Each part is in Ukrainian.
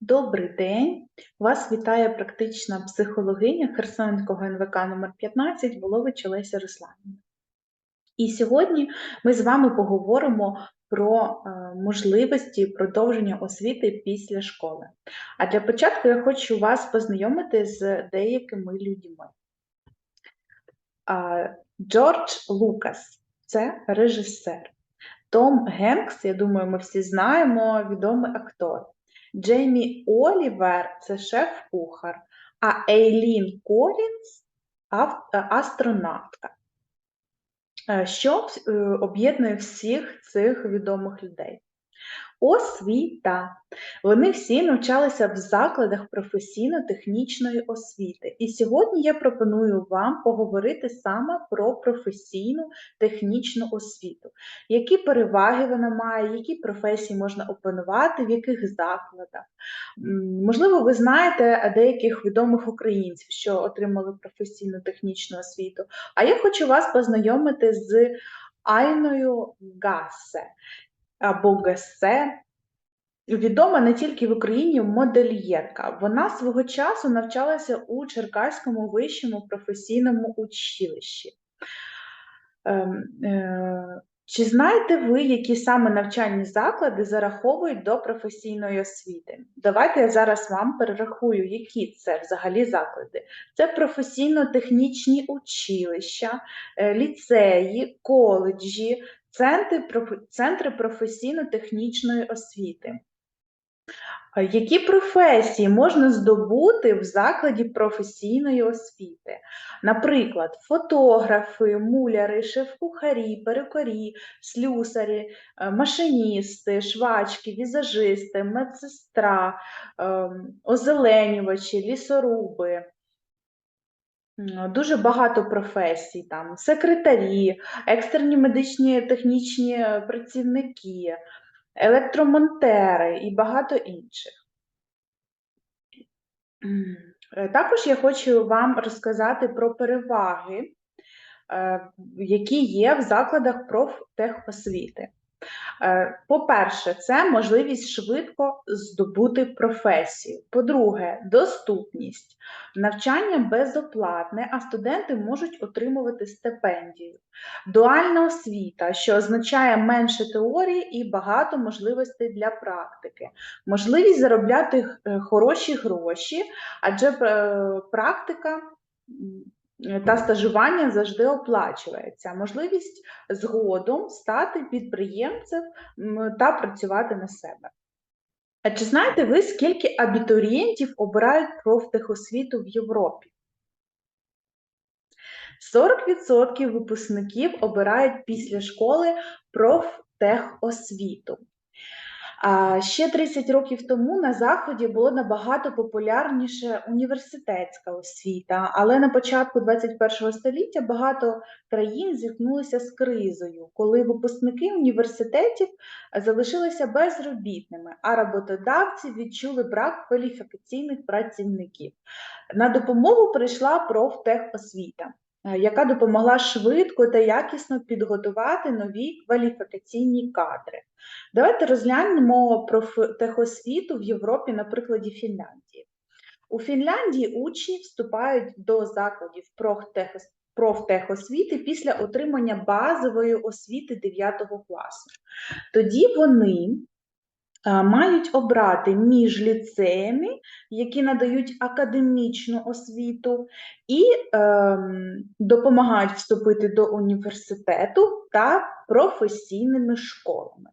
Добрий день! Вас вітає практична психологиня Херсонського НВК номер 15 Волович Олеся Русланівна. І сьогодні ми з вами поговоримо про е, можливості продовження освіти після школи. А для початку я хочу вас познайомити з деякими людьми. Джордж Лукас це режисер. Том Генкс, я думаю, ми всі знаємо, відомий актор. Джеймі Олівер це шеф-кухар, а Ейлін Колінс е, астронавтка. Е, Що е, об'єднує всіх цих відомих людей? Освіта. Вони всі навчалися в закладах професійно-технічної освіти. І сьогодні я пропоную вам поговорити саме про професійну технічну освіту. Які переваги вона має, які професії можна опанувати, в яких закладах. Можливо, ви знаєте деяких відомих українців, що отримали професійну технічну освіту. А я хочу вас познайомити з Айною Гасе або Гесе. Відома не тільки в Україні модельєрка. Вона свого часу навчалася у Черкаському вищому професійному училищі. Ем, е, Чи знаєте ви, які саме навчальні заклади зараховують до професійної освіти? Давайте я зараз вам перерахую, які це взагалі заклади. Це професійно-технічні училища, е, ліцеї, коледжі, центри, професійно-технічної освіти. Які професії можна здобути в закладі професійної освіти? Наприклад, фотографи, муляри, шеф-кухарі, перукарі, слюсарі, е, машиністи, швачки, візажисти, медсестра, ем, озеленювачі, лісоруби. Дуже багато професій, там секретарі, екстерні медичні технічні працівники, електромонтери і багато інших. Е, Також я хочу вам розказати про переваги, е, які є в закладах профтехосвіти. Е, По-перше, це можливість швидко здобути професію. По-друге, доступність. Навчання безоплатне, а студенти можуть отримувати стипендію. Дуальна освіта, що означає менше теорії і багато можливостей для практики. Можливість заробляти е, хороші гроші, адже е, практика та стажування завжди оплачується. Можливість згодом стати підприємцем та працювати на себе. А чи знаєте ви, скільки абітурієнтів обирають профтехосвіту в Європі? 40% випускників обирають після школи профтехосвіту. Ще 30 років тому на Заході було набагато популярніше університетська освіта, але на початку 21 століття багато країн зіткнулися з кризою, коли випускники університетів залишилися безробітними, а роботодавці відчули брак кваліфікаційних працівників. На допомогу прийшла профтехосвіта, яка допомогла швидко та якісно підготувати нові кваліфікаційні кадри. Давайте розглянемо профтехосвіту в Європі на прикладі Фінляндії. У Фінляндії учні вступають до закладів профтехосвіти після отримання базової освіти 9 класу. Тоді вони мають обрати між ліцеями, які надають академічну освіту, і е, допомагають вступити до університету та професійними школами.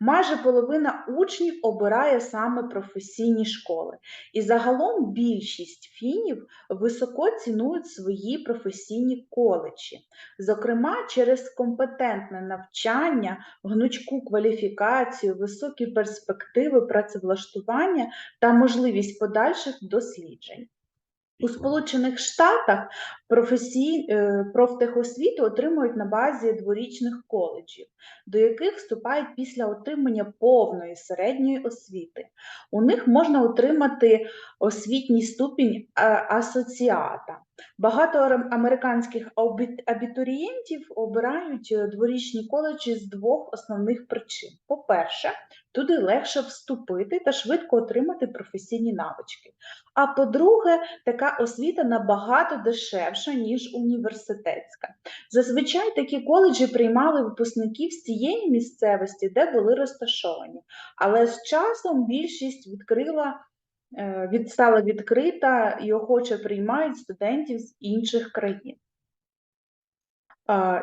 Майже половина учнів обирає саме професійні школи, і загалом більшість фінів високо цінують свої професійні коледжі, зокрема через компетентне навчання, гнучку кваліфікацію, високі перспективи працевлаштування та можливість подальших досліджень. У Сполучених Штатах професій, е, профтехосвіту отримують на базі дворічних коледжів, до яких вступають після отримання повної середньої освіти. У них можна отримати освітній ступінь е, асоціата. Багато американських абітурієнтів обирають е, дворічні коледжі з двох основних причин. По-перше, туди легше вступити та швидко отримати професійні навички. А по-друге, така освіта набагато дешевша, ніж університетська. Зазвичай такі коледжі приймали випускників з цієї місцевості, де були розташовані. Але з часом більшість відкрила, е, від, стала відкрита і охоче приймають студентів з інших країн.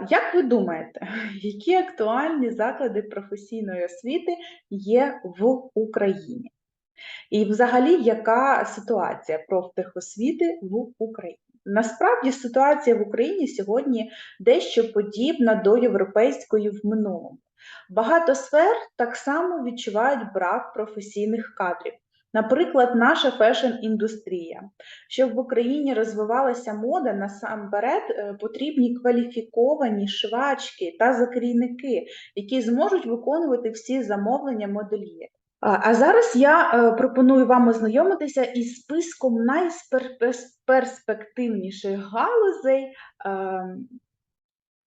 Як ви думаєте, які актуальні заклади професійної освіти є в Україні? І взагалі, яка ситуація профтехосвіти в Україні? Насправді ситуація в Україні сьогодні дещо подібна до європейської в минулому. Багато сфер так само відчувають брак професійних кадрів. Наприклад, наша фешн-індустрія. Щоб в Україні розвивалася мода, насамперед е, потрібні кваліфіковані швачки та закрійники, які зможуть виконувати всі замовлення модельєрів. А зараз я е, пропоную вам ознайомитися із списком найперспективніших галузей ем,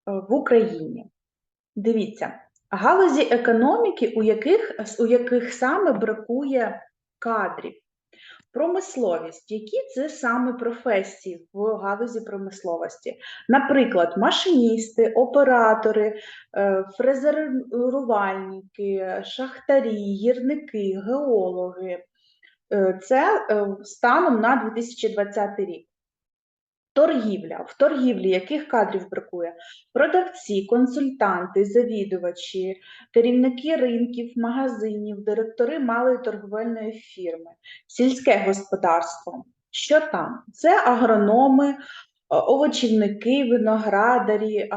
в Україні. Дивіться, галузі економіки, у яких, у яких саме бракує кадрів. Промисловість, які це саме професії в галузі промисловості? Наприклад, машиністи, оператори, е, фрезерувальники, шахтарі, гірники, геологи. Е, це е, станом на 2020 рік. Торгівля. В торгівлі яких кадрів бракує? Продавці, консультанти, завідувачі, керівники ринків, магазинів, директори малої торговельної фірми, сільське господарство. Що там? Це агрономи, овочівники, виноградарі, е,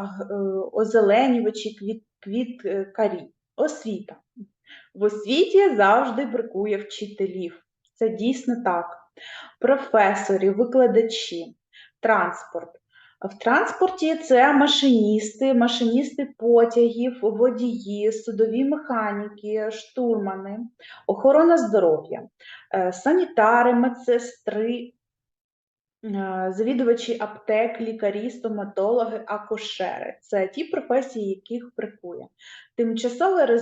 озеленювачі, квіт, квіткарі. Освіта. В освіті завжди бракує вчителів. Це дійсно так. Професорів, викладачі транспорт. В транспорті це машиністи, машиністи потягів, водії, судові механіки, штурмани, охорона здоров'я, е, санітари, медсестри, завідувачі аптек, лікарі, стоматологи, акушери. Це ті професії, яких бракує. Тимчасове е,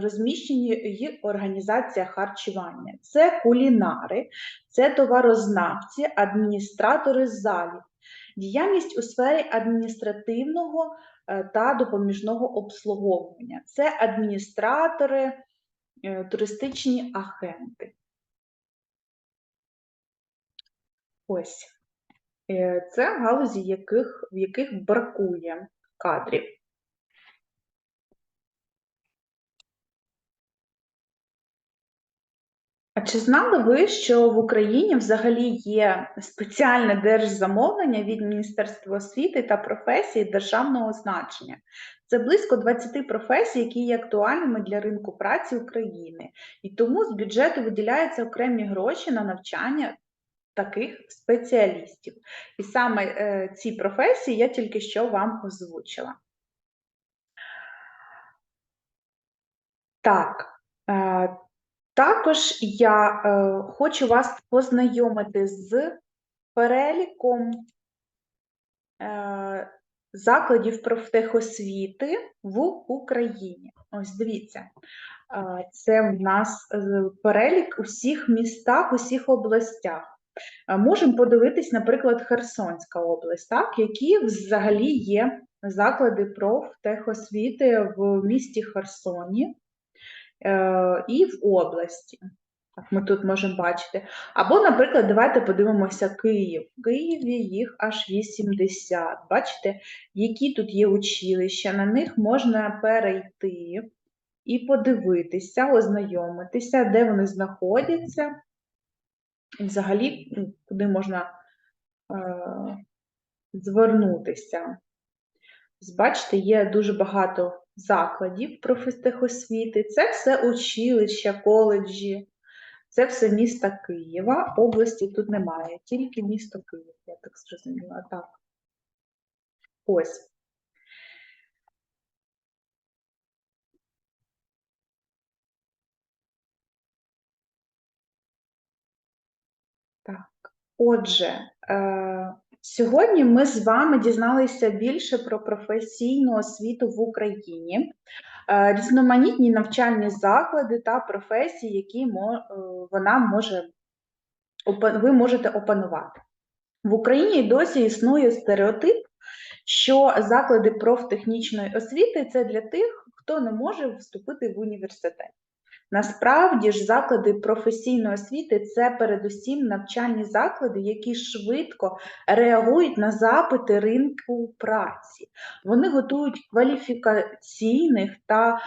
розміщення і організація харчування. Це кулінари, це товарознавці, адміністратори залів діяльність у сфері адміністративного е, та допоміжного обслуговування. Це адміністратори, е, туристичні агенти. Ось. Е, це галузі, яких, в яких бракує кадрів. А чи знали ви, що в Україні взагалі є спеціальне держзамовлення від Міністерства освіти та професії державного значення? Це близько 20 професій, які є актуальними для ринку праці України, і тому з бюджету виділяються окремі гроші на навчання таких спеціалістів. І саме е, ці професії я тільки що вам озвучила. Так. Е, також я е, хочу вас познайомити з переліком закладів профтехосвіти в Україні. Ось дивіться, це в нас перелік усіх містах, усіх областях. Е, можемо подивитись, наприклад, Херсонська область, так, які взагалі є заклади профтехосвіти в місті Херсоні. Е, і в області. Так, Ми тут можемо бачити. Або, наприклад, давайте подивимося Київ. В Києві їх аж 80. Бачите, які тут є училища, на них можна перейти і подивитися, ознайомитися, де вони знаходяться. Взагалі, куди можна е, звернутися. Бачите, є дуже багато закладів профтехосвіти, це все училища, коледжі, це все місто Києва. Області тут немає, тільки місто Київ, я так зрозуміла. Так. Ось. Так, отже, е Сьогодні ми з вами дізналися більше про професійну освіту в Україні. е, різноманітні навчальні заклади та професії, які мо- е, вона може ви можете опанувати. В Україні досі існує стереотип, що заклади профтехнічної освіти це для тих, хто не може вступити в університет. Насправді ж заклади професійної освіти це передусім навчальні заклади, які швидко реагують на запити ринку праці. Вони готують кваліфікаційних та е,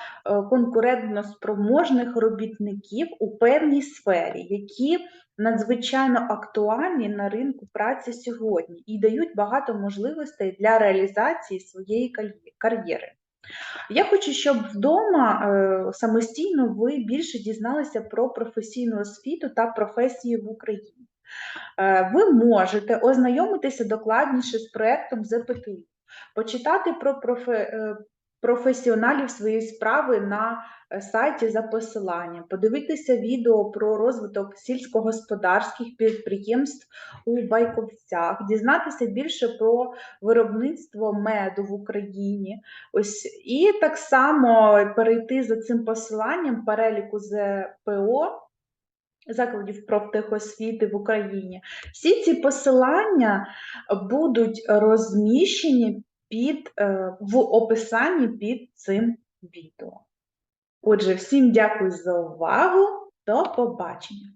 конкурентноспроможних робітників у певній сфері, які надзвичайно актуальні на ринку праці сьогодні і дають багато можливостей для реалізації своєї кар'єри. Я хочу, щоб вдома е, самостійно ви більше дізналися про професійну освіту та професії в Україні. Е, ви можете ознайомитися докладніше з проєктом ЗПТУ, почитати про профе, е, професіоналів своєї справи на е, сайті за посиланням, подивитися відео про розвиток сільськогосподарських підприємств у Байковцях, дізнатися більше про виробництво меду в Україні. Ось і так само перейти за цим посиланням переліку ЗПО закладів профтехосвіти в Україні. Всі ці посилання будуть розміщені під, е, в описанні під цим відео. Отже, всім дякую за увагу. До побачення!